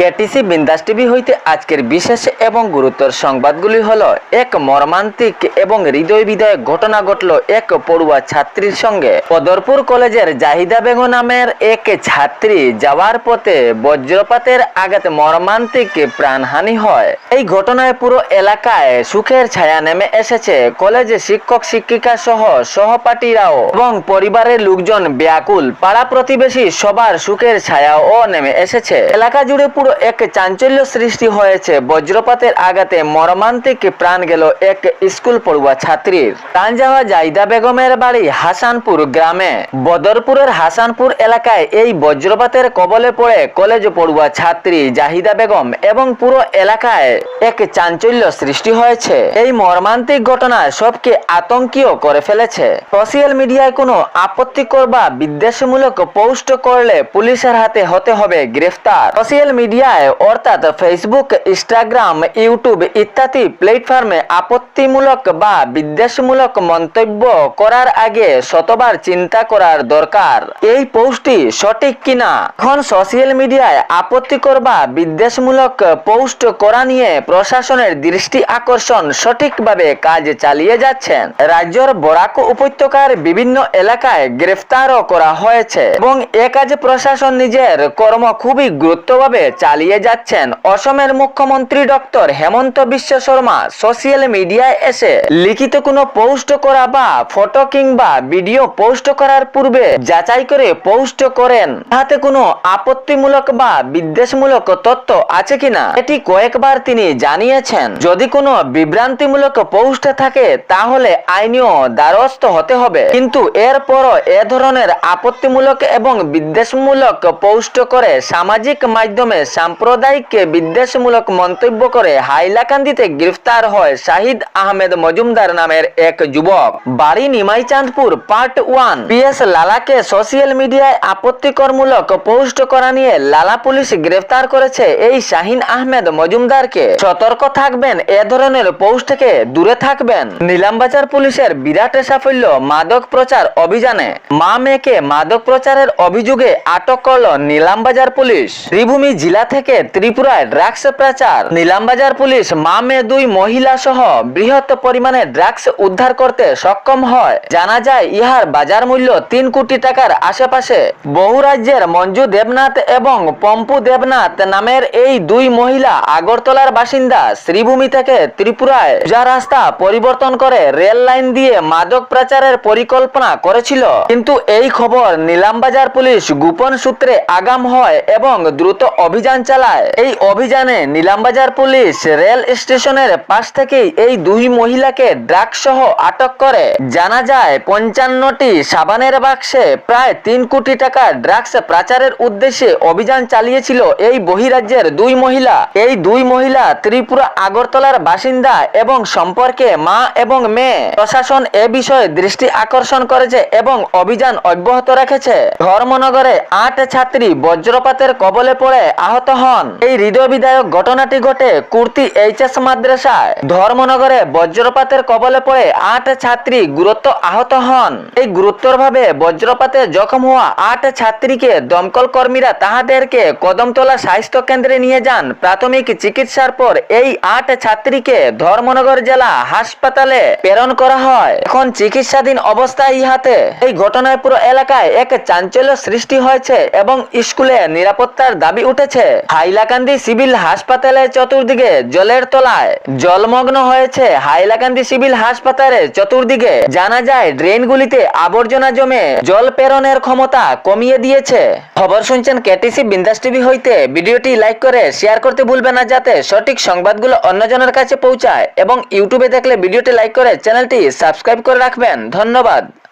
KTC বিন্দাস TV হইতে আজকের বিশেষ এবং গুরুত্বর সংবাদগুলি হল, এক মর্মান্তিক এবং হৃদয় বিদয় ঘটনা ঘটল এক পড়ুয়া ছাত্রীর সঙ্গে। পদরপুর কলেজের জাহিদা বেগম নামের এক ছাত্রী যাওয়ার পথে বজ্রপাতের আঘাতে মর্মান্তিক প্রাণহানি হয়। এই ঘটনায় পুরো এলাকায় সুখের ছায়া নেমে এসেছে। কলেজে শিক্ষক, শিক্ষিকা সহ সহপাঠীরাও এবং পরিবারের লোকজন ব্যাকুল। পাড়া প্রতিবেশী সবার সুখের ছায়াও নেমে এসেছে। এলাকা জুড়ে পুরো এক চাঞ্চল্য সৃষ্টি হয়েছে। বজ্রপাতের আঘাতে মর্মান্তিক প্রাণ গেল এক স্কুল পড়ুয়া ছাত্রীর। প্রাণ যাওয়া জাইদা বেগমের বাড়ি হাসানপুর গ্রামে। বদরপুরের হাসানপুর এলাকায় এই বজ্রপাতের কবলে পড়ে কলেজ পড়ুয়া ছাত্রী জাহিদা বেগম এবং পুরো এলাকায় এক চাঞ্চল্য সৃষ্টি হয়েছে। এই মর্মান্তিক ঘটনা সবকে আতঙ্কীয় করে ফেলেছে। সোশিয়াল মিডিয়ায় কোনো আপত্তিকর বা বিদ্বেষমূলক পোস্ট করলে পুলিশের হাতে হতে হবে গ্রেফতার। সোশ্যাল মিডিয়ায় অর্থাৎ ফেসবুক ইনস্টাগ্রাম ইউটিউব ইত্যাদি প্ল্যাটফর্মে আপত্তিমূলক বা বিদ্বেষমূলক মন্তব্য করার আগে শতবার চিন্তা করার দরকার। এই পোস্টটি সঠিক কিনা? এখন সোশ্যাল মিডিয়ায় আপত্তিকর বা বিদ্বেষমূলক পোস্ট করা নিয়ে প্রশাসনের দৃষ্টি আকর্ষণ সঠিকভাবে কাজ চালিয়ে যাচ্ছেন। রাজ্যের বরাক উপত্যকার বিভিন্ন এলাকায় গ্রেফতারও করা হয়েছে এবং এ কাজে প্রশাসন নিজের কর্ম খুবই গুরুত্বভাবে চালিয়ে যাচ্ছেন অসমের মুখ্যমন্ত্রী ডক্টর হেমন্ত বিশ্ব শর্মা সোশ্যাল মিডিয়ায় এসে। লিখিত কোনো পোস্ট করা বা ফটো কিংবা ভিডিও পোস্ট করার পূর্বে যাচাই করে পোস্ট করেন। তাতে কোনো আপত্তিমূলক বা বিদ্বেষমূলক তথ্য আছে কিনা, এটি কয়েকবার তিনি জানিয়েছেন। যদি কোনো বিভ্রান্তিমূলক পোস্ট থাকে, তাহলে আইনীয় দ্বারস্থ হতে হবে। কিন্তু এরপরও এ ধরনের আপত্তিমূলক এবং বিদ্বেষমূলক পোস্ট করে সামাজিক মাধ্যমে সাম্প্রদায়িক বিদ্বেষমূলক মন্তব্য করে হাইলাকান্দিতে গ্রেফতার হয় শাহিদ আহমেদ মজুমদার নামের এক যুবক। বাড়ি নিমাইচাঁদপুর, পার্ট ওয়ান। পিএস লালাকে সোশিয়াল মিডিয়ায় আপত্তিকরমূলক পোস্ট করা নিয়ে লালা পুলিশ গ্রেফতার করেছে এই শাহিন আহমেদ মজুমদারকে। সতর্ক থাকবেন, এ ধরনের পোস্ট থেকে দূরে থাকবেন। নিলামবাজার পুলিশের বিরাট সাফল্য মাদক প্রচার অভিযানে। মা মেয়েকে মাদক প্রচারের অভিযোগে আটক করল নিলামবাজার পুলিশ। ত্রিভূমি জেলা থেকে ত্রিপুরায় ড্রাগস প্রচার। নিলামবাজার পুলিশ মা মেয়ে দুই মহিলা সহ বৃহৎ পরিমাণে ড্রাগস উদ্ধার করতে সক্ষম হয়। জানা যায়, ইহার বাজার মূল্য তিন কোটি টাকার আশেপাশে। বহু রাজ্যের মঞ্জু দেবনাথ এবং পম্পু দেবনাথ নামের এই দুই মহিলা আগরতলার বাসিন্দা শ্রীভূমি থেকে ত্রিপুরায় যা রাস্তা পরিবর্তন করে রেল লাইন দিয়ে মাদক প্রচারের পরিকল্পনা করেছিল। কিন্তু এই খবর নিলামবাজার পুলিশ গোপন সূত্রে আগাম হয় এবং দ্রুত অভিযান চালায়। এই অভিযানে নিলামবাজার পুলিশ রেল স্টেশনের পাশ থেকেই এই দুই মহিলাকে ড্রাগ সহ আটক করে। জানা যায়, পঞ্চান্নটি সাবানের বাক্সে প্রায় তিন কোটি টাকা ড্রাগস পাচারের উদ্দেশ্যে অভিযান চালিয়েছিল এই বহিরাজ্যের দুই মহিলা। এই দুই মহিলা ত্রিপুরা, আগরতলার বাসিন্দা এবং সম্পর্কে মা এবং মেয়ে। প্রশাসন এ বিষয়ে দৃষ্টি আকর্ষণ করেছে এবং অভিযান অব্যাহত রেখেছে। ধর্মনগরে আট ছাত্রী বজ্রপাতের কবলে পড়ে আহত হন। এই হৃদয় বিদায়ক ঘটনাটি ঘটে কুর্তি এইচএস মাদ্রাসায়। ধর্মনগরে বজ্রপাতের কবলে পড়ে আট ছাত্রী গুরুত্ব আহত হন। এই গুরুতরভাবে বজ্রপাতে জখম হওয়া আট ছাত্রীকে দমকল কর্মীরা তাহাদেরকে কদমতলা স্বাস্থ্য কেন্দ্রে নিয়ে যান। প্রাথমিক চিকিৎসার পর এই আট ছাত্রীকে ধর্মনগর জেলা হাসপাতালে প্রেরণ করা হয়। এখন চিকিৎসাধীন অবস্থায় ইহাতে। এই ঘটনায় পুরো এলাকায় এক চাঞ্চল্য সৃষ্টি হয়েছে এবং স্কুলে নিরাপত্তার দাবি উঠেছে। হাইলাকান্দি সিভিল হাসপাতালে চতুর্দিকে জলের তলায় জলমগ্ন হয়েছে হাইলাকান্দি সিভিল হাসপাতালে চতুর্দিকে। জানা যায়, ড্রেনগুলিতে আবর্জনা জমে জল প্রেরণের ক্ষমতা কমিয়ে দিয়েছে। খবর শুনছেন কেটিসি বিন্দাস টিভি হইতে। ভিডিওটি লাইক করে, শেয়ার করতে ভুলবেন না, যাতে সঠিক সংবাদগুলো অন্যজনের কাছে পৌঁছায়। এবং ইউটিউবে দেখলে ভিডিওটি লাইক করে চ্যানেলটি সাবস্ক্রাইব করে রাখবেন। ধন্যবাদ।